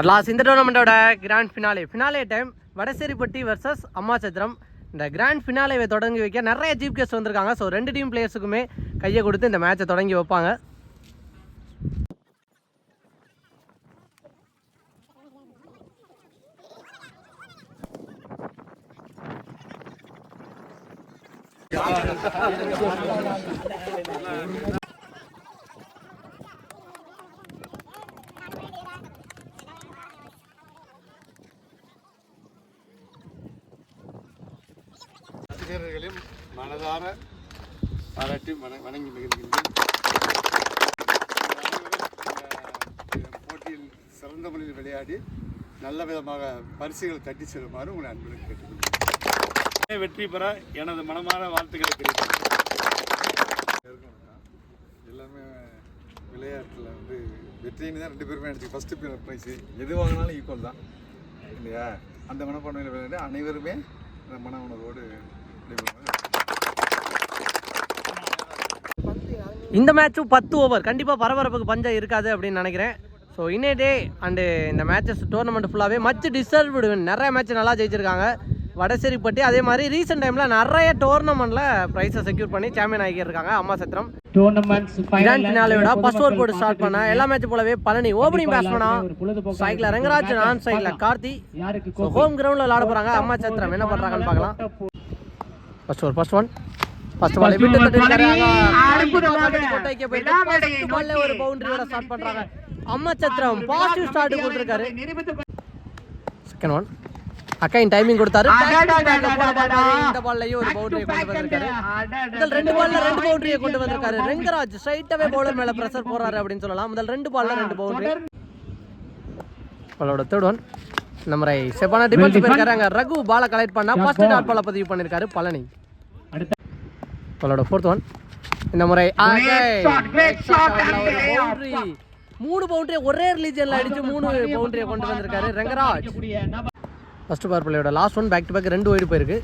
Atlas இந்த டோர்னமெண்ட்டோட grand finale finale time Vadaseripatti versus Ammachatram. இந்த grand ஃபினாலேவை தொடங்கி வைக்க நிறைய ஜீப் கெஸ்ட் வந்திருக்காங்க. ஸோ ரெண்டு டீம் பிளேயர்ஸுக்குமே கையை கொடுத்து இந்த மேட்சை தொடங்கி வைப்பாங்க. வீரர்களையும் மனதார பாராட்டி மன வணங்கி மகிழ்கின்றேன். போட்டியில் சிறந்த முறையில் விளையாடி நல்ல விதமாக பரிசுகள் தட்டி செல்லுமாறு உங்களை அன்புடன் கேட்டுக்கொள்கிறேன். வெற்றி பெற எனது மனமான வாழ்த்துக்களை தெரிவிக்கிறேன் எல்லாமே விளையாட்டில் வந்து வெற்றின்னு தான் ரெண்டு பேருமே எடுத்து ஃபஸ்ட்டு ப்ரைஸு எது வாங்கினாலும் ஈக்குவல் தான். இல்லையா? அந்த மனப்பான்மையில் விளையாண்டு அனைவருமே அந்த மன உணர்வோடு இந்த மேட்சும் பத்து ஓவர் கண்டிப்பாக பரபரப்புக்கு பஞ்சம் இருக்காது அப்படின்னு நினைக்கிறேன். ஸோ இன்னே டே அண்டு இந்த மேட்சஸ் டோர்னமெண்ட் ஃபுல்லாகவே மச் டிசர்வ்டு நிறைய மேட்ச் நல்லா ஜெயிச்சிருக்காங்க. வடசேரிப்பட்டி அதே மாதிரி ரீசெண்ட் டைமில் நிறைய டோர்னமெண்ட்டில் ப்ரைஸை செக்யூர் பண்ணி சாம்பியன் ஆகியிருக்காங்க அம்மா சத்திரம். ஃபினாலேயோட ஃபர்ஸ்ட் ஓவர் போட்டு ஸ்டார்ட் பண்ண எல்லா மேட்ச் போலவே பழனி ஓப்பனிங் பேட்ஸ்மனா சைக்கிள் ரங்கராஜ் நான் சைக்கிள் கார்த்தி. ஹோம் கிரவுண்டில் விளாட போகிறாங்க அம்மா சத்திரம். என்ன பண்ணுறாங்கன்னு பார்க்கலாம். First over first one first ball விட்டு தட்டி போட்டு ஒரு பவுண்டரியோட ஸ்டார்ட் பண்றாங்க அம்மா சத்திரம் பாசிட்டிவ் ஸ்டார்ட் கொடுத்துருக்காரு செகண்ட் ஒன் அக்கைன் டைமிங் கொடுத்தாரு இந்த பால்லையும் ஒரு பவுண்டரியை கொண்டு வந்திருக்காரு முதல் ரெண்டு பால்ல ரெண்டு பவுண்டரியை கொண்டு வந்திருக்காரு ரெங்கராஜ் ஸ்ட்ரைட்டாவே பவுலர் மேல பிரஷர் போறாரு அப்படின்னு சொல்லலாம் முதல் ரெண்டு பால்ல ரெண்டு பவுண்டரி பாலோட தேர்ட் ஒன் முறை செப்பான டிஃபென்ஸ் போயிருக்காரு அங்க ரகு பால கலெக்ட் பண்ணா ஃபர்ஸ்ட் டாட் பால பதிவு பண்ணிருக்காரு பழனி பாலோட ஃபோர்த் ஒன் இந்த முறை மூணு பவுண்டரி ஒரே ரிலீஜன்ல அடிச்சு மூணு பவுண்டரியை கொண்டு வந்திருக்காரு ரெங்கராஜ். ஃபர்ஸ்ட் பவர் பிள்ளையோட last one back to back ரெண்டு ஒயிடு போயிருக்கு.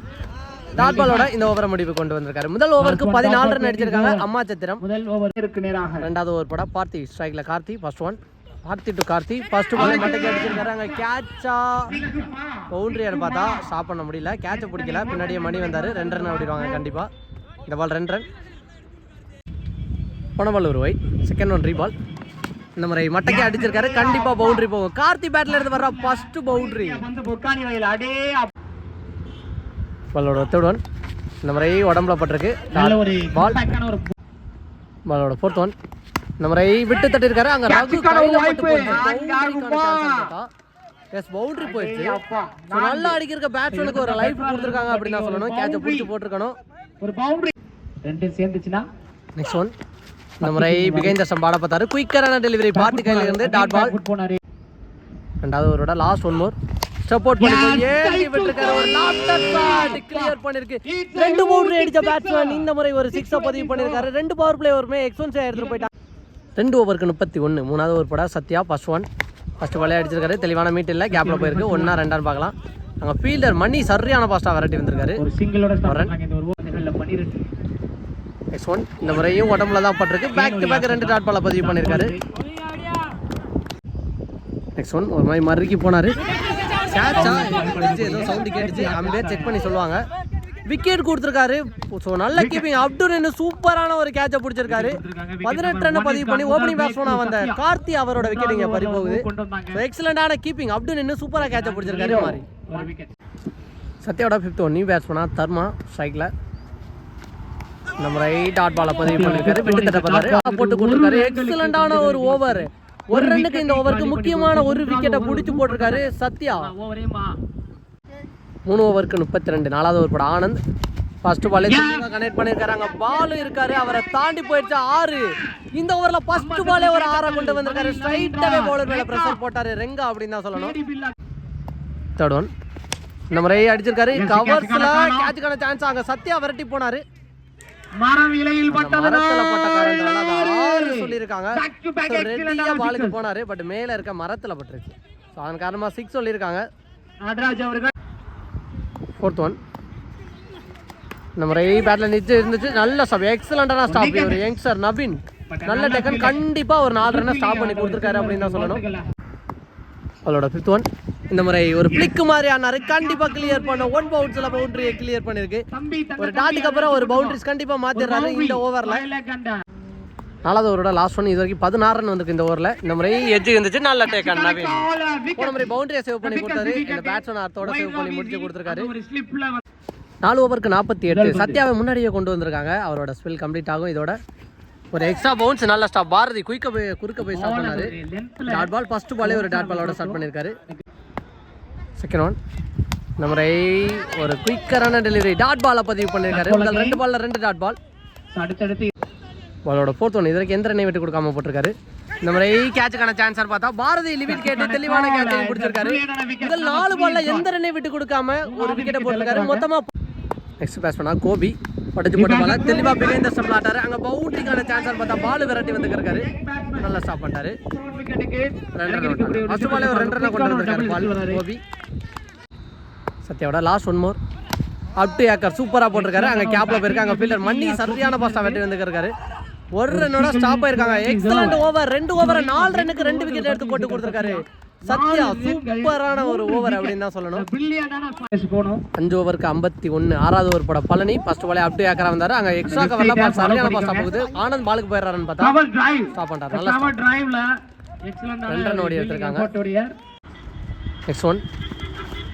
டாட் பாலோட இந்த ஓவரை முடிவு கொண்டு வந்திருக்காரு. முதல் ஓவருக்கு பதினாலு ரன் அடிச்சிருக்காங்க அம்மா சத்திரம். முதல் ஓவருக்கு நேராக. ரெண்டாவது ஓவர் படம் Parthi ஸ்ட்ரைக்ல Karthi first one Parthi to Karthi first ball மட்டைக்கு அடிச்சிருக்காரு. அங்க கேட்சா பவுண்டரியான்னு பார்த்தா? ஸ்டாப் பண்ண முடியல. கேட்சை பிடிக்கல. பின்னாடியே மணி வந்தாரு. ரெண்டு ரன் ஓடிடுவாங்க கண்டிப்பா. இந்த பால் ரெண்டு ரன். போன பால் ஒரு ஒயிட் செகண்ட் ஒன் ரீபால் இந்த முறை மட்டைக்கு அடிச்சிருக்காரு. கண்டிப்பா பவுண்டரி போகும். கார்த்தி பேட்ல இருந்து வர்ற ஃபர்ஸ்ட் பவுண்டரி பாலோட ஒன் இந்த முறை உடம்புல பட்டிருக்கு. பால் பாலோட ஃபோர்த் ஒன் இந்த முறை விட்டு தட்டிருக்காரு. அங்க ரகு. Yes, boundary போயிடுச்சு. நல்லா அடிக்கிற பேட்ஸ்மேனுக்கு ஒரு லைஃப் கொடுத்துருக்காங்க அப்படின்னு தான் சொல்லணும். கேட்சை பிடிச்சி போட்டிருக்கணும். ஒரு பவுண்டரி ரெண்டும் சேர்ந்துச்சுன்னா நெக்ஸ்ட் ஒன் இந்த முறை பிகைந்த சம்பாட பார்த்தாரு குயிக்கரான டெலிவரி பார்த்து கையில இருந்து டாட் பால் ரெண்டாவது ஓவரோட லாஸ்ட் ஒன் மோர் சப்போர்ட் பண்ணி ஏறி விட்டுருக்காரு. ஒரு லாப்டர் ஷாட் கிளியர் பண்ணிருக்கு. ரெண்டு பவுண்டரி அடிச்ச பேட்ஸ்மேன் இந்த முறை ஒரு சிக்ஸ் பதிவு பண்ணிருக்காரு. ரெண்டு பவர் பிளே ஒருமே எக்ஸ்பென்ஸ் எடுத்துட்டு போயிட்டாங்க ரெண்டு ஓவருக்கு முப்பத்தி ஒன்று மூணாவது ஓவர் பட சத்யா ஃபர்ஸ்ட் ஒன் ஃபர்ஸ்ட் பாலே அடிச்சிருக்காரு. தெளிவான மீட் இல்லை. கேப்பில் போயிருக்கு. ஒன்றா ரெண்டான்னு பார்க்கலாம். அங்கே ஃபீல்டர் மணி சரியான பாஸ்ட்டாக விரட்டி வந்திருக்காரு. ஒரு சிங்கிளோட ஒரு நிகழ்ல பன்னிரெண்டு. நெக்ஸ்ட் ஒன் இந்த முறையும் உடம்புல தான் பட்டிருக்கு. பேக் டு பேக் ரெண்டு டாட் பால பதிவு பண்ணியிருக்காரு. நெக்ஸ்ட் ஒன் ஒரு மாதிரி மறுக்கி போனாரு. கேட்சா ஏதோ சவுண்டு கேட்டுச்சு. அம்பேர் செக் பண்ணி சொல்லுவாங்க. விக்கெட் கொடுத்துருக்காரு. ஸோ நல்ல கீப்பிங் அப்டு ரெண்டு சூப்பரான ஒரு கேட்சை பிடிச்சிருக்காரு. பதினெட்டு ரன் பதிவு பண்ணி ஓப்பனிங் பேட்ஸ்மேனாக வந்த கார்த்தி அவரோட விக்கெட் இங்கே பறி போகுது. ஸோ எக்ஸலண்டான கீப்பிங் அப்டு நின்று சூப்பராக கேட்சை பிடிச்சிருக்காரு மாதிரி. சத்யாவோட ஃபிஃப்த் ஒன் நியூ பேட்ஸ்மனா தர்மா ஸ்ட்ரைக்கில் இந்த முறை டாட் பால பதிவு பண்ணிருக்காரு. விட்டு தட்ட பார்த்தாரு போட்டு கொடுத்துருக்காரு எக்ஸலண்டான ஒரு ஓவர் ஒரு ரன்னுக்கு இந்த ஓவருக்கு முக்கியமான ஒரு விக்கெட்டை பிடிச்சி போட்டிருக்காரு சத்யா. மூணு ஓவருக்கு முப்பத்தி ரெண்டு நாலாவது ஓவர் பட ஆனந்த். ஃபர்ஸ்ட் பால் கனெக்ட் பண்ணிருக்காரு. அங்க பால் இருக்காரு. அவரை தாண்டி போயிடுச்சு ஆறு. இந்த ஓவர்ல ஃபர்ஸ்ட் பாலே ஒரு ஆறை கொண்டு வந்திருக்காரு. ஸ்ட்ரைட்டாவே பவுலர் மேல பிரஷர் போட்டாரு. ரெங்கா அப்படின்னு தான் சொல்லணும். தேர்ட் ஒன் இந்த முறை அடிச்சிருக்காரு. கவர்ஸ்ல கேட்சுக்கான சான்ஸ் அங்க சத்யா விரட்டி போனாரு. மரம் இலையில் அந்த மரத்துல போட்ட காரணத்தால அது ஆறு சொல்லியிருக்காங்க. So, ரெட்டியா பாலுக்கு போனாரு பட் மேல இருக்க மரத்துல பட்டுருச்சு. ஸோ அதன் காரணமா சிக்ஸ் சொல்லியிருக்காங்க. நடராஜ் அவர்கள். ஃபோர்த் ஒன் இந்த முறை பேட்ல நிச்சு இருந்துச்சு. நல்ல ஸ்டாப் எக்ஸலண்டான ஸ்டாப் ஒரு யங்ஸ்டர் நவீன். நல்ல டெக்கன் கண்டிப்பா ஒரு நாலு ரன்னை ஸ்டாப் பண்ணி கொடுத்துருக்காரு அப்படின்னு தான் சொல்லணும். அவளோட ஃபிஃப்த் ஒன் இந்த முறை ஒரு பிளிக்கு மாதிரி ஆனாரு கண்டிப்பா கிளியர் பண்ண ஒன் பவுன்ஸ்ல பவுண்டரியை கிளியர் பண்ணிருக்கு. ஒரு டாட்டுக்கு அப்புறம் ஒரு பவுண்டரிஸ் கண்டிப்பா மாத்திடுறாரு இந்த ஓவர்ல நாலாவது ஓவரோட லாஸ்ட் ஒன் இது வரைக்கும் பதினாறு ரன் வந்திருக்கு இந்த ஓவரில் இந்த முறை எஜ்ஜு இருந்துச்சு நல்ல டேக் நவீன். போன முறை பவுண்டரியை சேவ் பண்ணி கொடுத்தாரு. இந்த பேட்ஸ்மேன் அர்த்தோட சேவ் பண்ணி முடிச்சு கொடுத்துருக்காரு. நாலு ஓவருக்கு நாற்பத்தி எட்டு. சத்யாவை முன்னாடியே கொண்டு வந்திருக்காங்க. அவரோட ஸ்பெல் கம்ப்ளீட் ஆகும். இதோட ஒரு எக்ஸ்ட்ரா பவுன்ஸ் நல்ல ஸ்டாப் பாரதி குயிக்க போய் குறுக்க போய் ஸ்டார்ட் பண்ணாரு. டாட் பால் ஃபர்ஸ்ட் பாலே ஒரு டாட் பாலோட ஸ்டார்ட் பண்ணியிருக்காரு செகண்ட் ஒன் முறை ஒரு குயிக்கரான டெலிவரி டாட் பாலை பதிவு பண்ணியிருக்காரு முதல் ரெண்டு பால்ல ரெண்டு டாட் பால் அடுத்தடுத்து பாலோட ஃபோர்த் ஒன் இது வரைக்கும் எந்த ரன்னை விட்டு கொடுக்காம போட்டிருக்காரு. முறை கேட்சுக்கான சான்ஸ் பார்த்தா பாரதி லிமிட் கேட்டு தெளிவான கேட்சை பிடிச்சிருக்காரு. முதல் நாலு பால்ல எந்த ரன்னை விட்டு கொடுக்காம ஒரு விக்கெட்டை போட்டிருக்காரு. மொத்தமா நெக்ஸ்ட் பேஸ் கோபி. படைச்சு போட்ட பால தெளிவா பிகைந்த ஸ்டெப்ல ஆட்டாரு. அங்க பவுண்டரிக்கான சான்ஸ் பார்த்தா பால் விரட்டி வந்துருக்காரு. நல்லா ஸ்டாப் பண்ணிட்டாரு. ரெண்டு பாலே ஒரு ரெண்டு ரன் கொண்டு வந்திருக்காரு ball Gopi. சத்யாவோட last one more up to acre சூப்பராக போட்டிருக்காரு. அங்கே கேப்ல போயிருக்காங்க ஃபீல்டர் மண்ணி சரியான பாஸ்டா வெட்டி வந்துருக்காரு. ஒரு ரன்னோட ஸ்டாப் ஆயிருக்காங்க. எக்ஸலண்ட் ஓவர் ரெண்டு ஓவரை நாலு ரன்னுக்கு ரெண்டு விக்கெட் எடுத்து போட்டு கொடுத்துருக்காரு. சத்யா சூப்பரான ஒரு ஓவர் அப்படின்னு தான் சொல்லணும். அஞ்சு ஓவருக்கு ஐம்பத்தி ஒன்று ஆறாவது ஓவர் போட பழனி. ஃபர்ஸ்ட் பாலே அப் டு ஏக்கரா வந்தாரு. அங்கே எக்ஸ்ட்ரா கவர்ல பால் சரியான பாஸ்டா போகுது ஆனந்த் பாலுக்கு போயிடுறாருன்னு பார்த்தா ஸ்டாப் பண்ணிட்டாரு. நல்லா டிரைவ்ல ரெண்டு run ஓடி எடுத்திருக்காங்க. நெக்ஸ்ட் ஒன்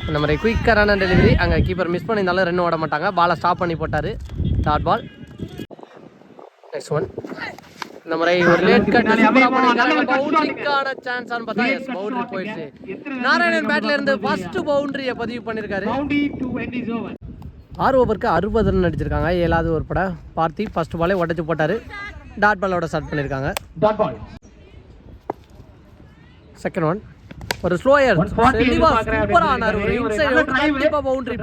இந்த மாதிரி குயிக்கரான டெலிவரி அங்கே கீப்பர் மிஸ் பண்ணியிருந்தாலும் ரன் ஓட மாட்டாங்க. பாலை ஸ்டாப் பண்ணி போட்டார். டாட் பால் நெக்ஸ்ட் ஒன் இந்த மாதிரி ஒரு லேட் கட் பவுண்டரிக்கான சான்ஸான்னு பார்த்தா எஸ் பவுண்டரி போயிடுச்சு. நாராயணன் பேட்ல இருந்து ஃபர்ஸ்ட் பவுண்டரியை பதிவு ஓவர் ஆறு ஓவருக்கு அறுபது ரன் அடிச்சிருக்காங்க. ஏழாவது ஓவர் பட பார்த்தி ஃபர்ஸ்ட் பாலே உடச்சு போட்டார். டாட் பாலோட ஸ்டார்ட் பண்ணியிருக்காங்க டாட் பால் செகண்ட் ஒன் ஒரு ஸ்லோயர் 140 தெளிவா சூப்பரா ஆனாரு. ஒரு ஒரு இன்சைட். கண்டிப்பா பவுண்டரி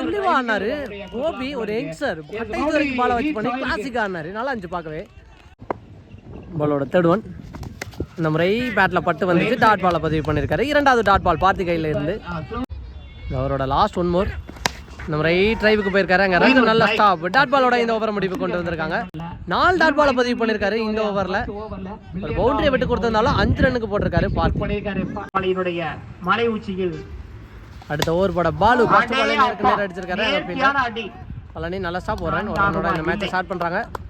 ஒரு தெளிவா ஆனாரு. கோபி ஒரு யங்ஸ்டர் கடைசி வரைக்கும் பால வச்சு பண்ணி கிளாசிக் ஆனாரு. நல்லா இருந்துச்சு பார்க்கவே. பாலோட தேர்ட் ஒன் இந்த முறை பேட்ல பட்டு வந்துச்சு டாட் பாலை பதிவு பண்ணியிருக்காரு இரண்டாவது டாட் பால் பார்த்தி கையில இருந்து. அவரோட லாஸ்ட் ஒன் மோர் இந்த முறை டிரைவுக்கு போயிருக்காரு. அங்க ரெண்டு நல்ல ஸ்டாப் டாட் பாலோட இந்த ஓவரை முடிவு கொண்டு வந்திருக்காங்க. நாலு டாட் பாலை பதிவு பண்ணியிருக்காரு இந்த ஓவர்ல ஒரு பவுண்டரியை விட்டு கொடுத்திருந்தாலும் அஞ்சு ரன்னுக்கு போட்டிருக்காரு பார்த்தி மலை உச்சியில். அடுத்த ஓவர் போட பாலு ஃபர்ஸ்ட் பால் நேருக்கு நேரம் அடிச்சிருக்காரு. பழனி நல்லா ஸ்டாப் ஒரு ரன் ஒரு ரன்னோட இந்த மேட்சை ஸ்டார்ட் பண்றாங்க. ஒரு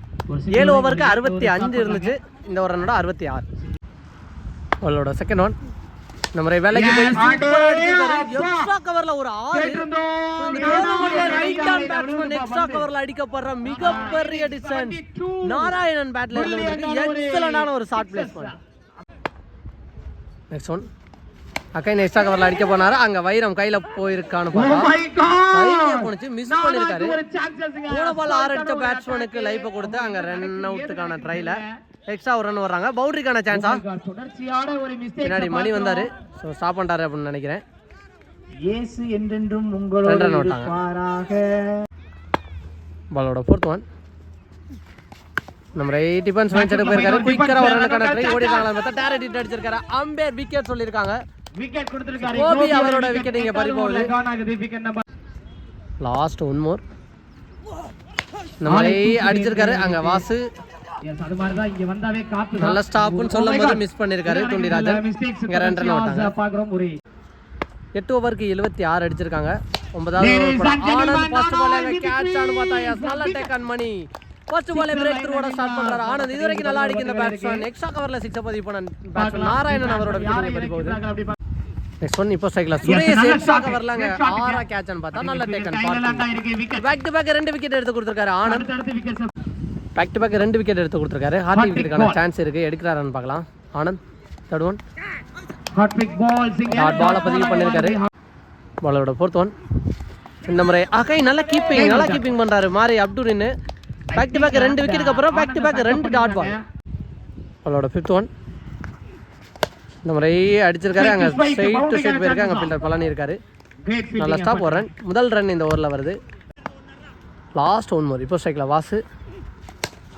ஏழு ஓவருக்கு அறுபத்தி அஞ்சு இருந்துச்சு. இந்த ஒரு ரன்னோட அறுபத்தி ஆறு. அவளோட செகண்ட் ஒன் முறை வேலைக்கு போய் எக்ஸ்ட்ரா கவர்ல ஒரு ஆறு. எக்ஸ்ட்ரா கவர்ல அடிக்கப்படுற மிகப்பெரிய டிஸ்டன்ஸ் நாராயணன் பேட்ல இருந்து எக்ஸலண்டான ஒரு short placement next one again extra கவர்ல அடிக்க போனாரு அங்க வைரம் கையில போயிருக்கான்னு கையில போனுச்சு மிஸ் பண்ணிருக்காரு. போன பால் ஆறு அடிச்ச பேட்ஸ்மேனுக்கு லைஃப் கொடுத்து அங்க ரன் அவுட்டுக்கான ட்ரைல எக்ஸ்ட்ரா ஒரு ரன் வர்றாங்க. பவுண்டரிக்கான சான்ஸா ஒரு மிஸ்டேக் பின்னாடி மணி வந்தாரு. ஸோ ஸ்டாப் பண்ணிட்டாரு அப்படின்னு நினைக்கிறேன். இயேசு என்றென்றும் ரெண்டு உங்களோடு run விட்டாங்க. இருப்பாராக. பாலோட ஃபோர்த் ஒன் நம்ம டிஃபென்ஸ் மேட்ச் எடுக்க போயிருக்காரு. குயிக்கரா ஒரு ரன்னுக்கான ட்ரை ஓடிட்டாங்களான்னு பார்த்தா டேரக்ட் அடிச்சிருக்காரு. அம்பேர் விக்கெட் சொல்லியிருக்காங்க. விக்கெட் கொடுத்திருக்காரு. கோபி அவரோட wicket இங்க பறி போகுது. விக்கெட் லாஸ்ட் ஒன் மோர் மாதிரி அடிச்சிருக்காரு. அங்க வாசு. நல்ல ஸ்டாப்னு சொல்லும் போது மிஸ் பண்ணிருக்காரு துண்டிராஜன். இங்க ரெண்டு ரன் ஒரு எட்டு ஓவருக்கு எழுபத்தி ஆறு அடிச்சிருக்காங்க. ஒன்பதாவது ஆனந்த் ஃபர்ஸ்ட் பால் கேட்ச் ஆனு பார்த்தா நல்ல take on money first ball break த்ரூவோட ஸ்டார்ட் பண்றாரு ஆனந்த். இது வரைக்கும் நல்லா அடிக்கிற பேட்ஸ்மேன் எக்ஸ்ட்ரா கவர்ல சிக்ஸ் பதிவு பண்ண பேட்ஸ்மேன் நாராயணன் அவரோட விக்கெட் நெக்ஸ்ட் ஒன் இப்போ சைக்கிள் சுரேஷ் எக்ஸ்ட்ரா கவர்ல அங்க ஆறா கேட்ச் ஆனு பார்த்தா நல்ல டேக் ஆன் பார்த்து இருக்கு விக்கெட் பேக் டு பேக் ரெண்டு விக்கெட் எடுத்து கொடுத்திருக்காரு ஆனந்த். பேக் டு பேக் ரெண்டு விக்கெட் எடுத்து கொடுத்திருக்காரு. ஹார்டி விக்கெட்டுக்கான சான்ஸ் இருக்கு. எடுக்கிறாருன்னு பார்க்கலாம். Anand third one big ball பதிவு பண்ணிருக்காரு. பாலோட ஃபோர்த் ஒன் இந்த முறை அகை நல்லா கீப்பிங் நல்லா கீப்பிங் பண்றாரு. மாறி அப்டூரின்னு பேக் டு பேக் ரெண்டு விக்கெட்டுக்கு அப்புறம் பேக் டு பேக் ரெண்டு டாட் பால் பாலோட ஃபிஃப்த் ஒன் இந்த முறை அடிச்சிருக்காரு. அங்க ஸ்ட்ரைட் டு ஸ்ட்ரைட் போயிருக்கு அங்க ஃபீல்டர் பழனி இருக்காரு. நல்லா ஸ்டாப் ஒரு ரன் முதல் ரன் இந்த ஓவரில் வருது. லாஸ்ட் ஒன் மோர் இப்போ ஸ்ட்ரைக்கில் வாசு.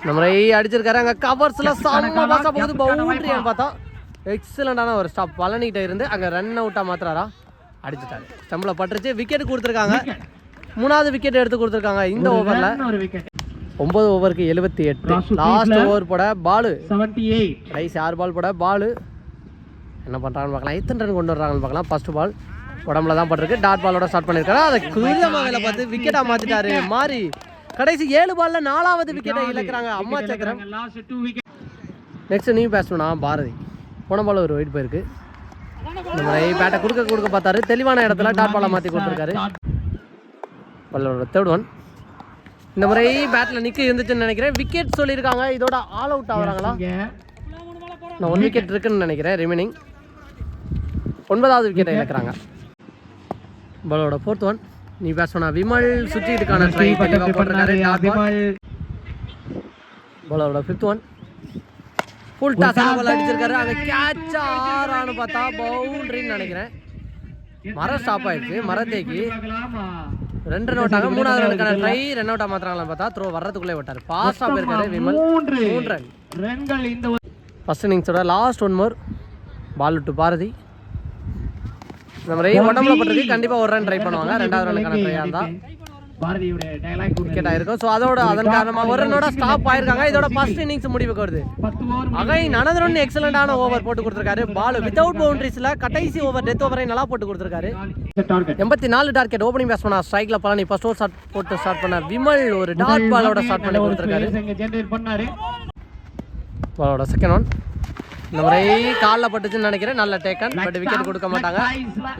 இந்த முறை அடிச்சிருக்காரு. அங்கே கவர்ஸில் செம்ம பாசா போகுது. பவுண்டரியான்னு பார்த்தா. எக்ஸலண்டான ஒரு ஸ்டாப் பழனிகிட்ட இருந்து அங்கே ரன் அவுட்டாக மாத்துறாரா? அடிச்சிட்டாரு. ஸ்டம்பில் பட்டுருச்சு. விக்கெட் கொடுத்துருக்காங்க. மூணாவது விக்கெட் எடுத்து கொடுத்துருக்காங்க இந்த ஓவரில் ஒன்பது ஓவருக்கு எழுபத்தி எட்டு. லாஸ்ட் ஓவர் போட பாலு. 78 கடைசி ஆறு பால் போட பாலு. என்ன பண்ணுறாங்கன்னு பார்க்கலாம். எத்தனை ரன் கொண்டு வர்றாங்கன்னு பார்க்கலாம். ஃபர்ஸ்ட் பால் உடம்புல தான் பட்டிருக்கு. டாட் பாலோட ஸ்டார்ட் பண்ணியிருக்காரு. அதை குதிரமாக பார்த்து விக்கெட்டாக மாற்றிட்டாரு மாறி. கடைசி ஏழு பால்ல நாலாவது விக்கெட்டை இழக்கிறாங்க. அம்மா சக்கரம். நெக்ஸ்ட் நீ பேசணும்னா பாரதி. போன பால் ஒரு வெயிட் போயிருக்கு. இந்த முறை பேட்டை கொடுக்க கொடுக்க பார்த்தாரு. தெளிவான இடத்துல டாட் பாலை மாற்றி கொடுத்துருக்காரு. பாலோட தேர்ட் ஒன் இந்த முறை பேட்டில் நிற்க இருந்துச்சுன்னு நினைக்கிறேன். விக்கெட் சொல்லியிருக்காங்க. இதோட ஆல் அவுட் ஆகுறாங்களா? நான் ஒன் விக்கெட் இருக்குன்னு நினைக்கிறேன். ரிமைனிங் ஒன்பதாவது விக்கெட்டை இழக்கிறாங்க. பாலோட ஃபோர்த் ஒன் நீ பேசணும் விமல் ட்ரை தெளிவாக போட்டிருக்காரு டாட் பால் பாலோட fifth one full toss ball அடிச்சிருக்காரு. அங்க கேட்ச் ஆறான்னு பார்த்தா பவுண்டரின்னு நினைக்கிறேன். மரம் ஸ்டாப் ஆயிடுச்சு. மரத்தேக்கி ரெண்டு ரன் விட்டாங்க மூணாவது ரனுக்கான ட்ரை ரன் அவுட் மாத்திராங்களான்னு பார்த்தா த்ரோ வர்றதுக்குள்ளே விட்டாரு. பாஸ்டா போயிருக்காரு விமல். மூன்று ரன் ரன்கள் இந்த first இன்னிங்ஸோட last one more ball to Bharathi. இந்த மாதிரி உடம்புல பட்டிருக்கு கண்டிப்பா ஒரு ரன் ட்ரை பண்ணுவாங்க. ரெண்டாவது ரனுக்கான ட்ரையா இருந்தா பாரதியுடைய டயலாக் விக்கெட் ஆயிருக்கும். ஸோ அதோட அதன் காரணமா ஒரு ரன்னோட ஸ்டாப் ஆயிருக்காங்க. இதோட ஃபர்ஸ்ட் இன்னிங்ஸ் முடிவுக்கு வருது. அகை அனதர் ஒன் எக்ஸலண்டான ஓவர் போட்டு கொடுத்துருக்காரு. பால் வித்தவுட் பவுண்டரிஸ்ல கடைசி ஓவர் டெத் ஓவரை நல்லா போட்டு கொடுத்துருக்காரு. எண்பத்தி நாலு டார்கெட் ஓப்பனிங் பேட்ஸ்மேனா ஸ்ட்ரைக்ல பழனி. ஃபர்ஸ்ட் ஓவர் ஸ்டார்ட் போட்டு ஸ்டார்ட் பண்ண விமல் ஒரு டாட் பாலோட ஸ்டார்ட் பண்ணி கொடுத்துருக்காரு. பண்ணாரு. பாலோட செகண்ட் ஒன் இந்த முறை காலில் பட்டுச்சுன்னு நினைக்கிறேன். நல்ல டேக்கன் பட் விக்கெட் கொடுக்க மாட்டாங்க.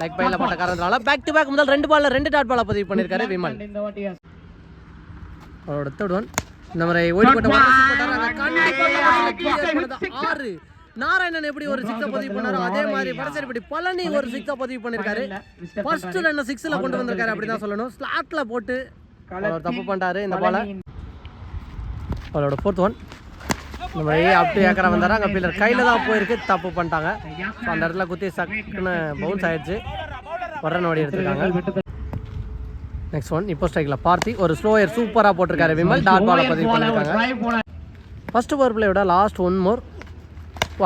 லைக் பையில பட்ட காரணத்தினால பேக் டு பேக் முதல் ரெண்டு பால்ல ரெண்டு டாட் பால பதிவு பண்ணிருக்காரு விமல். அவரோட தேர்ட் ஒன் இந்த முறை ஓடி போட்ட ஆறு. நாராயணன் எப்படி ஒரு சிக்ஸை பதிவு பண்ணாரோ அதே மாதிரி படசேரிப்படி பழனி ஒரு சிக்ஸை பதிவு பண்ணிருக்காரு ஃபர்ஸ்ட் ரன் சிக்ஸ்ல கொண்டு வந்திருக்காரு. அப்படிதான் சொல்லணும். ஸ்லாட்ல போட்டு அவர் தப்பு பண்ணிட்டாரு இந்த பால அவரோட ஃபோர்த் ஒன் இந்த மாதிரி அப்படியே ஏக்கரை வந்தார் அங்கே பில்லர் கையில் தான் போயிருக்கு தப்பு பண்ணிட்டாங்க. ஸோ அந்த இடத்துல குத்தி சக்குன்னு பவுன்ஸ் ஆயிடுச்சு. வர்றன் ஓடி எடுத்துருக்காங்க. நெக்ஸ்ட் ஒன் இப்போ ஸ்ட்ரைக்கில் பார்த்தி ஒரு ஸ்லோயர் சூப்பராக போட்டிருக்காரு விமல். டாட் பாலை பதிவு பண்ணியிருக்காங்க. ஃபர்ஸ்ட் ஓவர் பிளேயோட லாஸ்ட் ஒன் மோர்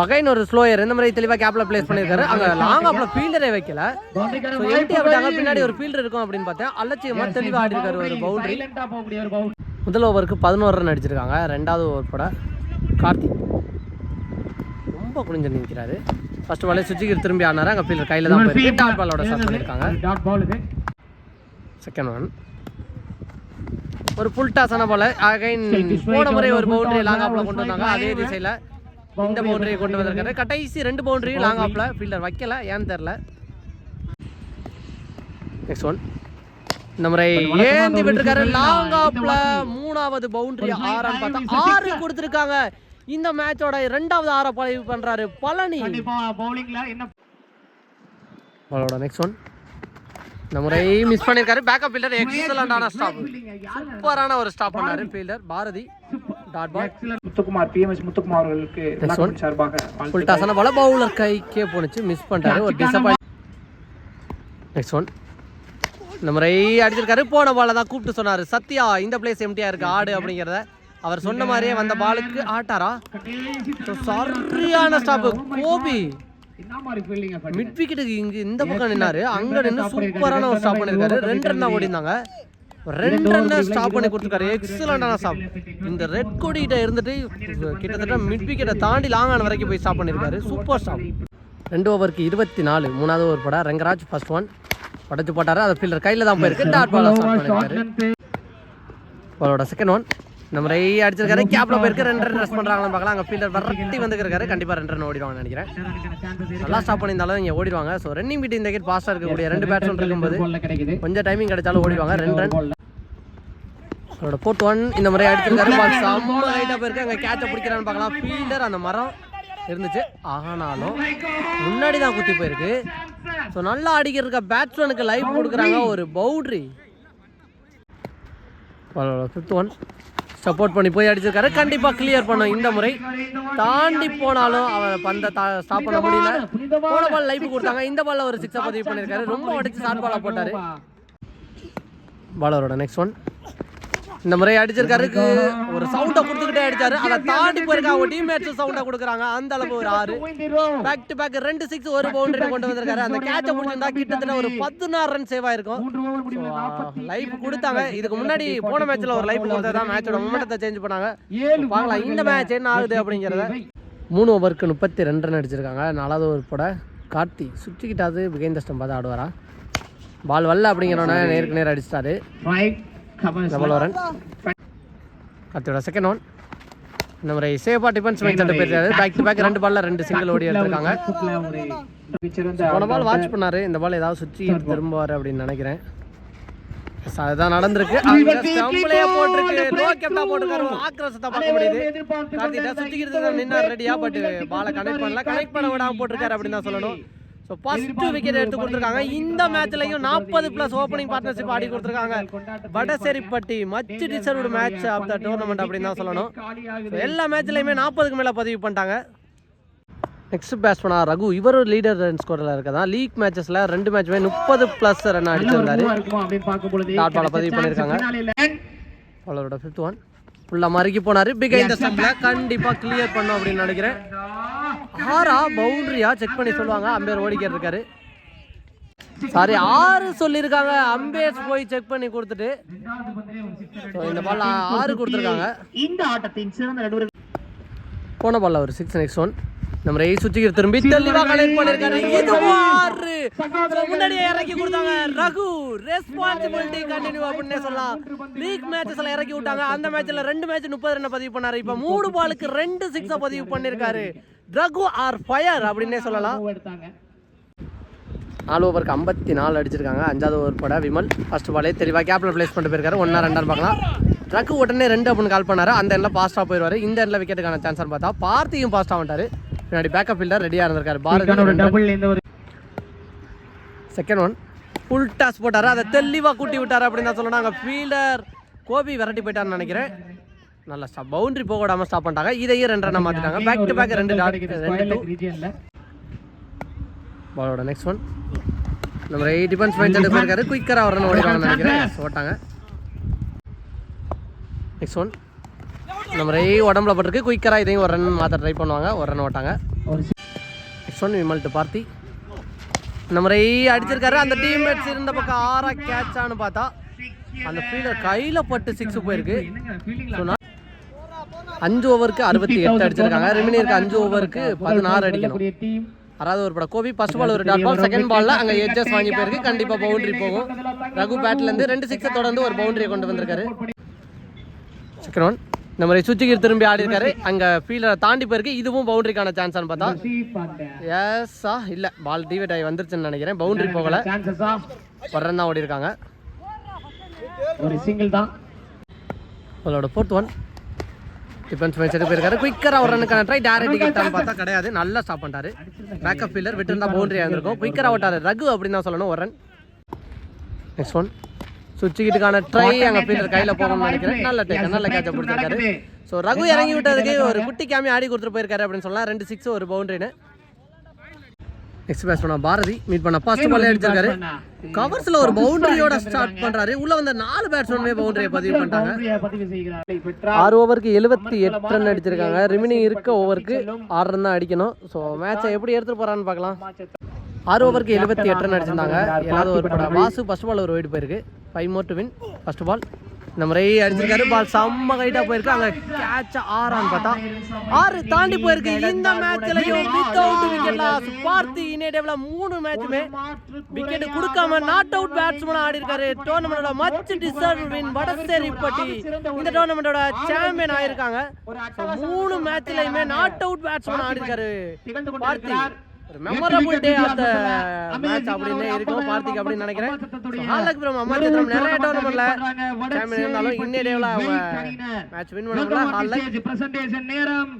அகைன் ஒரு ஸ்லோயர் இந்த மாதிரி தெளிவாக கேப்ல பிளேஸ் பண்ணியிருக்காரு. அங்கே லாங் ஆஃப்ல ஃபீல்டரே வைக்கல. பவுண்டரிக்கான ஸோ எம்டியாக விட்டாங்க பின்னாடி ஒரு ஃபீல்டர் இருக்கும் அப்படின்னு பார்த்தேன். அலட்சியமாக தெளிவாக ஆடி இருக்காரு ஒரு பவுண்டரி முதல் ஓவருக்கு பதினோரு ரன் அடிச்சிருக்காங்க. ரெண்டாவது ஓவர் போட கார்த்திக் ரொம்ப குனிஞ்சு நிற்கிறாரு. ஃபர்ஸ்ட் பாலே சுஜிகிர் திரும்பி ஆனாரு? அங்கே ஃபீல்டர் கையில் தான் போயிருக்கு டாட் பாலோட ஸ்டார்ட் பண்ணியிருக்காங்க செகண்ட் ஒன் ஒரு ஃபுல் டாஸான போல அகைன் போன முறை ஒரு பவுண்டரி லாங் ஆஃப்ல கொண்டு வந்தாங்க. அதே திசையில இந்த பவுண்டரியை கொண்டு வந்திருக்காரு. கடைசி ரெண்டு பவுண்டரி லாங் ஆஃப்ல ஃபீல்டர் வைக்கல ஏன்னு தெரியல. நெக்ஸ்ட் ஒன் இந்த முறை ஏந்தி விட்டுருக்காரு. லாங் ஆஃப்ல மூணாவது பவுண்டரி ஆறான்னு பார்த்தா ஆறு கொடுத்துருக்காங்க. இந்த மேட்சோட ரெண்டாவது ஆற பதிவு பண்றாரு பழனி. கண்டிப்பா பவுலிங்ல என்ன அவளோட நெக்ஸ்ட் ஒன் இந்த முறை மிஸ் பண்ணிருக்காரு. பேக்கப் ஃபீல்டர் எக்ஸலண்டான ஸ்டாப் சூப்பரான ஒரு ஸ்டாப் பண்ணாரு fielder Bharathi. Dot ball Muthukumar BMS Muthukumar அவர்களுக்கு. சார்பாக ஃபுல் டாஸான பால பவுலர் கைக்கே போனுச்சு மிஸ் பண்ணிட்டாரு. ஒரு டிசப்பாயிண்ட் நெக்ஸ்ட் ஒன் இந்த முறை அடிச்சிருக்காரு. போன பால தான் கூப்பிட்டு சொன்னாரு. சத்யா இந்த பிளேஸ் எம்டியா இருக்கு. ஆடு அப்படிங்கிறத அவர் சொன்ன மாதிரியே வந்த பாலுக்கு ஆட்டாரா? சரியான ஸ்டாப் கோபி. மிட் விக்கெட்டுக்கு இங்க இந்த பக்கம் நின்னாரு. அங்க நின்று சூப்பரான ஒரு ஸ்டாப் பண்ணிருக்காரு. ரெண்டு ரன் தான் ஓடிந்தாங்க ரெண்டு ரன் ஸ்டாப் பண்ணி கொடுத்துருக்காரு. எக்ஸலண்டான ஸ்டாப் இந்த ரெட் கொடிகிட்ட இருந்துட்டு கிட்டத்தட்ட மிட் விக்கெட்டை தாண்டி லாங் ஆன வரைக்கும் போய் ஸ்டாப் பண்ணிருக்காரு. சூப்பர் ஸ்டாப் ரெண்டு ஓவருக்கு இருபத்தி நாலு மூணாவது ஓவர் போட. ரங்கராஜ் ஃபர்ஸ்ட் ஒன் படைச்சு போட்டாரு. அதை ஃபீல்டர் கையில் தான் போயிருக்கு. டாட் பால் ஸ்டாப் பண்ணிருக்காரு. பாலோட செகண்ட் ஒன் இந்த முறை அடிச்சிருக்காரு. கேப்ல போயிருக்கு. ரெண்டு ரன் ரெஸ்ட் பண்றாங்கன்னு பார்க்கலாம். அங்க ஃபீல்டர் வரட்டி வந்துருக்காரு. கண்டிப்பா ரெண்டு ரன் ஓடிடுவாங்கன்னு நினைக்கிறேன். நல்லா ஸ்டாப் பண்ணியிருந்தாலும் இங்கே ஓடிடுவாங்க. ஸோ ரன்னிங் பீட் இந்த கேட் பாஸ்டாக இருக்கக்கூடிய ரெண்டு பேட்ஸ்மேன் இருக்கும்போது கொஞ்சம் டைமிங் கிடைச்சாலும் ஓடிடுவாங்க. ரெண்டு ரன் அவரோட போர்ட் ஒன் இந்த முறை அடிச்சிருக்காரு. பால் செம்ம ரைட்டாக போயிருக்கு. அங்கே கேட்சை பிடிக்கிறான்னு பார்க்கலாம். ஃபீல்டர் அந்த மரம் இருந்துச்சு. ஆனாலும் முன்னாடி தான் குத்தி போயிருக்கு. ஸோ நல்லா அடிக்கிறதுக்க பேட்ஸ்மேனுக்கு லைஃப் கொடுக்குறாங்க. ஒரு பவுட்ரி ஃபிஃப்த் ஒன் சப்போர்ட் பண்ணி போய் அடிச்சிருக்காரு. கண்டிப்பாக கிளியர் பண்ணும் இந்த முறை. தாண்டி போனாலும் அவர் பந்த ஸ்டாப் பண்ண முடியல. போன பால் லைஃப் கொடுத்தாங்க. இந்த பாலில் ஒரு சிக்ஸை பதிவு பண்ணியிருக்காரு ரொம்ப அடிச்சு ஷார்ட் பாலாக போட்டார். பாலரோட நெக்ஸ்ட் ஒன் இந்த முறை அடிச்சிருக்காரு ஒரு சவுண்டை கொடுத்துக்கிட்டே அடிச்சாரு அதை தாண்டி போயிருக்காங்க அவங்க டீம்மேட்ஸ் சவுண்டை கொடுக்குறாங்க அந்த அளவு ஒரு ஆறு பேக் டு பேக் ரெண்டு சிக்ஸ் ஒரு பவுண்டரி கொண்டு வந்திருக்காரு அந்த கேட்சை முடிச்சிருந்தா கிட்டத்தட்ட ஒரு பதினாறு ரன் சேவ் ஆயிருக்கும் லைஃப் கொடுத்தாங்க இதுக்கு முன்னாடி போன மேட்ச்ல ஒரு லைஃப் கொடுத்தா மேட்சோட மொமெண்டத்தை சேஞ்ச் பண்ணாங்க ஏழு பார்க்கலாம் இந்த மேட்ச் என்ன ஆகுது அப்படிங்கிறத மூணு ஓவருக்கு முப்பத்தி ரெண்டு ரன் அடிச்சிருக்காங்க நாலாவது ஓவர் போட கார்த்தி சுற்றிக்கிட்டாது பிகைந்த ஸ்டம் பார்த்து ஆடுவாரா பால் வரல அப்படிங்கிறோன்னே நேருக்கு நேர் அடிச்சிட்டாரு ஓரன் கார்த்தியோட செகண்ட் ஒன் இந்த முறை சேஃபா டிஃபென்ஸ் மேட்ச் எடுத்து போயிருக்காரு பேக் டு பேக் ரெண்டு பால்ல ரெண்டு சிங்கிள் ஓடி எடுத்திருக்காங்க. போன பால் வாட்ச் பண்ணாரு. இந்த பால் ஏதாவது சுற்றி திரும்புவார் அப்படின்னு நினைக்கிறேன். அதுதான் நடந்திருக்கு. போட்டிருக்கு. நோ கேப்டா போட்டிருக்காரு. ஒரு ஆக்ரோஷத்தை பார்க்க முடியுது. கார்த்திகா சுத்திக்கிறது நின்னா ரெடியா பட் பாலை கனெக்ட் பண்ணல. கனெக்ட் பண்ண விடாம போட்டிருக்காரு அப்படின்னு தான் சொல்லணும். ஸோ ஃபர்ஸ்ட் விக்கெட் எடுத்து கொடுத்துருக்காங்க. இந்த மேட்ச்லயும் நாற்பது பிளஸ் ஓப்பனிங் பார்ட்னர்ஷிப் ஆடி கொடுத்துருக்காங்க. Vadaseripatti much deserved match of the tournament அப்படின்னு தான் சொல்லணும். எல்லா மேட்ச்லயுமே நாற்பதுக்கு மேல பதிவு பண்ணிட்டாங்க. நெக்ஸ்ட் பேட்ஸ்மனா ரகு. இவர் லீடர் ரன் ஸ்கோரில் இருக்கதான். லீக் மேட்சஸ்ல ரெண்டு மேட்ச்மே முப்பது பிளஸ் ரன் அடிச்சிருந்தாரு. பதிவு பண்ணிருக்காங்க. finale-ல அவளோட ஃபிஃப்த் ஒன் உள்ள மறுக்கி போனாரு. பிக் இந்த ஸ்டம்ப்ல கண்டிப்பா கிளியர் பண்ணும் அப்படின்னு நினைக்கிறேன். ஆறா பவுண்டரியா செக் பண்ணி சொல்லுவாங்க. அம்பேர் ஓடிக்கிட்டு இருக்காரு. சாரி ஆறு சொல்லியிருக்காங்க. அம்பேர்ஸ் போய் செக் பண்ணி கொடுத்துட்டு. இந்த பால் ஆறு கொடுத்துருக்காங்க. இந்த ஆட்டத்தின் சிறந்த போன பால்ல ஒரு சிக்ஸ் நெக்ஸ்ட் ஒன் நம்ம ரேய் சுத்திக்கிற திரும்பி தெளிவா கனெக்ட் பண்ணிருக்காரு. இது ஆறு. முன்னாடியே இறக்கி கொடுத்தாங்க. ரகு ரெஸ்பான்சிபிலிட்டி கண்டினியூ அப்படின்னே சொல்லலாம். லீக் மேட்சஸ்ல இறக்கி விட்டாங்க. அந்த மேட்ச்ல ரெண்டு மேட்ச் முப்பது ரன் பதிவு பண்ணாரு. இப்ப மூணு பாலுக்கு ரெண்டு சிக்ஸ பதிவு பண்ணிருக்காரு. ரகு ஆர் ஃபயர் அப்படின்னே சொல்லலாம். நாலு ஓவருக்கு ஐம்பத்தி நாலு அடிச்சிருக்காங்க. அஞ்சாவது ஓவர் போட விமல் ஃபர்ஸ்ட் பாலே தெளிவாக கேப்பில் பிளேஸ் பண்ணிட்டு போயிருக்காரு. ஒன்றா ரெண்டான்னு பார்க்கலாம். ட்ரக்கு உடனே ரெண்டு அப்படின்னு கால் பண்ணாரு. அந்த எண்ணில் பாஸ்ட்டாக போயிடுவார் இந்த எண்ணில் விக்கெட்டுக்கான சான்ஸ் பார்த்தா பார்த்தியும் பாஸ்ட்டாக வந்துட்டாரு. பின்னாடி பேக்கப் ஃபீல்டர் ரெடியாக இருந்திருக்காரு. பாரதி டபுள் இந்த ஒரு செகண்ட் ஒன் ஃபுல் டாஸ் போட்டாரு. அதை தெளிவாக கூட்டி விட்டாரு அப்படின்னு தான் சொல்லணும். அங்கே ஃபீல்டர் கோபி விரட்டி போயிட்டாருன்னு நினைக்கிறேன். நல்லா ஸ்டாப் பவுண்டரி போக விடாம ஸ்டாப் பண்ணிட்டாங்க. இதையும் ரெண்டு ரன் மாற்றிட்டாங்க பேக் டு பேக் ரெண்டு டாட் ரெண்டு பாலோட நெக்ஸ்ட் ஒன் நம்ம எயிட் டிஃபென்ஸ் மேட்ச் எடுத்து போயிருக்காரு. குயிக்கராக ரன் ஓடிடுவாங்கன்னு நினைக்கிறேன். ஓட்டாங்க. நெக்ஸ்ட் ஒன் நம்ம ரே உடம்புல பட்டிருக்கு. குயிக்கராக இதையும் ஒரு ரன் மாற்ற ட்ரை பண்ணுவாங்க. ஒரு run ஓட்டாங்க. Next one Vimal to Parthi. நம்ம ரே அடிச்சிருக்காரு. அந்த டீம் மேட்ஸ் இருந்த பக்கம் ஆறா கேட்சான்னு பார்த்தா அந்த ஃபீல்டர் கையில் பட்டு சிக்ஸ் போயிருக்கு. அஞ்சு ஓவருக்கு அறுபத்தி எட்டு அடிச்சிருக்காங்க. ரிமினியருக்கு அஞ்சு ஓவருக்கு பதினாறு அடிக்கணும். அதாவது ஒரு படம். கோபி ஃபர்ஸ்ட் பால் ஒரு டாட் பால் செகண்ட் பால்ல அங்க எட்ஜஸ் வாங்கி போயிருக்கு. கண்டிப்பா பவுண்டரி போகும். ரகு பேட்ல இருந்து ரெண்டு சிக்ஸை தொடர்ந்து ஒரு பவுண்டரியை கொண்டு வந்திருக்காரு. செகண்ட் ஒன் இந்த மாதிரி சுச்சிகிர் திரும்பி ஆடி இருக்காரு. அங்க ஃபீல்டரை தாண்டி போயிருக்கு. இதுவும் பவுண்டரிக்கான சான்ஸ்னு பார்த்தா. எஸ்ஸா இல்ல. பால் டிவைட் ஆகி வந்துருச்சுன்னு நினைக்கிறேன். பவுண்டரி போகல. ஒரு ரன் தான் ஓடி இருக்காங்க. ஒரு சிங்கிள் தான். அவளோட ஃபோர்த் ஒன் டிஃபென்ஸ் மேட்ச் எடுத்து போயிருக்காரு. குயிக்கராக ஒரு ரன்னுக்கான ட்ரை டேரக்ட் டிக்கெட்டான்னு பார்த்தா கிடையாது. நல்லா ஸ்டாப் பண்ணிட்டாரு. பேக்கப் ஃபீல்டர் விட்டு பவுண்டரி ஆயிருந்திருக்கும். குயிக்கராக விட்டாரு ரகு அப்படின்னு தான் சொல்லணும். ஒரு ரன் நெக்ஸ்ட் ஒன் சுவிட்சுக்கிட்டுக்கான ட்ரை அங்கே ஃபீல்டர் கையில் போகணும்னு நினைக்கிறேன். நல்ல டேக் நல்ல கேட்ச பிடிச்சிருக்காரு ஸோ ரகு இறங்கி விட்டதுக்கு ஒரு குட்டி கேமி ஆடி கொடுத்துட்டு போயிருக்காரு அப்படின்னு சொல்லலாம் ரெண்டு சிக்ஸ் ஒரு பவுண்டரின்னு நெக்ஸ்ட் பேட்ச் பண்ண பாரதி மீட் பண்ண ஃபர்ஸ்ட் பால் அடிச்சிருக்காரு. கவர்ஸ்ல ஒரு பவுண்டரியோட ஸ்டார்ட் பண்றாரு. உள்ள வந்த நாலு பேட்ஸ்மேனுமே பவுண்டரியை பதிவு பண்ணிட்டாங்க. ஆறு ஓவருக்கு எழுபத்தி எட்டு ரன் அடிச்சிருக்காங்க. ரிமைனிங் இருக்க ஓவருக்கு ஆறு ரன் தான் அடிக்கணும். ஸோ மேட்சை எப்படி எடுத்துட்டு போறான்னு பார்க்கலாம். ஆறு ஓவருக்கு எழுபத்தி எட்டு ரன் அடிச்சிருந்தாங்க. ஏழாவது ஒரு படம். வாசு ஃபர்ஸ்ட் பால் ஒரு ஒயிட் போயிருக்கு. Five more to win first ball இந்த முறை அடிச்சிருக்காரு. பால் செம்ம கைட்டாக போயிருக்கு. அங்கே கேட்ச் ஆறான்னு பார்த்தா ஆறு தாண்டி போயிருக்கு. இந்த மேட்ச்லையும் வித்தவுட் விக்கெட் லாஸ் பார்த்தி இனியேட்டிவ்ல மூணு மேட்சுமே விக்கெட் கொடுக்காம நாட் அவுட் பேட்ஸ்மேன் ஆடி இருக்காரு டோர்னமெண்டோட மச் டிசர்வ் வின் வடசேரிப்பட்டி இந்த டோர்னமெண்டோட சாம்பியன் ஆயிருக்காங்க. மூணு மேட்ச்லயுமே நாட் அவுட் பேட்ஸ்மேன் ஆடி இருக்காரு Parthi. Memorable day of the match அப்படின்னு இருக்கும் பார்த்திக் அப்படின்னு நினைக்கிறேன். ஹாலக்புரம் அம்மா சித்திரம் நிறைய டோர்னமெண்ட்ல சாம்பியன் இருந்தாலும் இன்னே டேவில் அவங்க மேட்ச் வின் ஹாலக் பிரசன்டேஷன் நேரம்.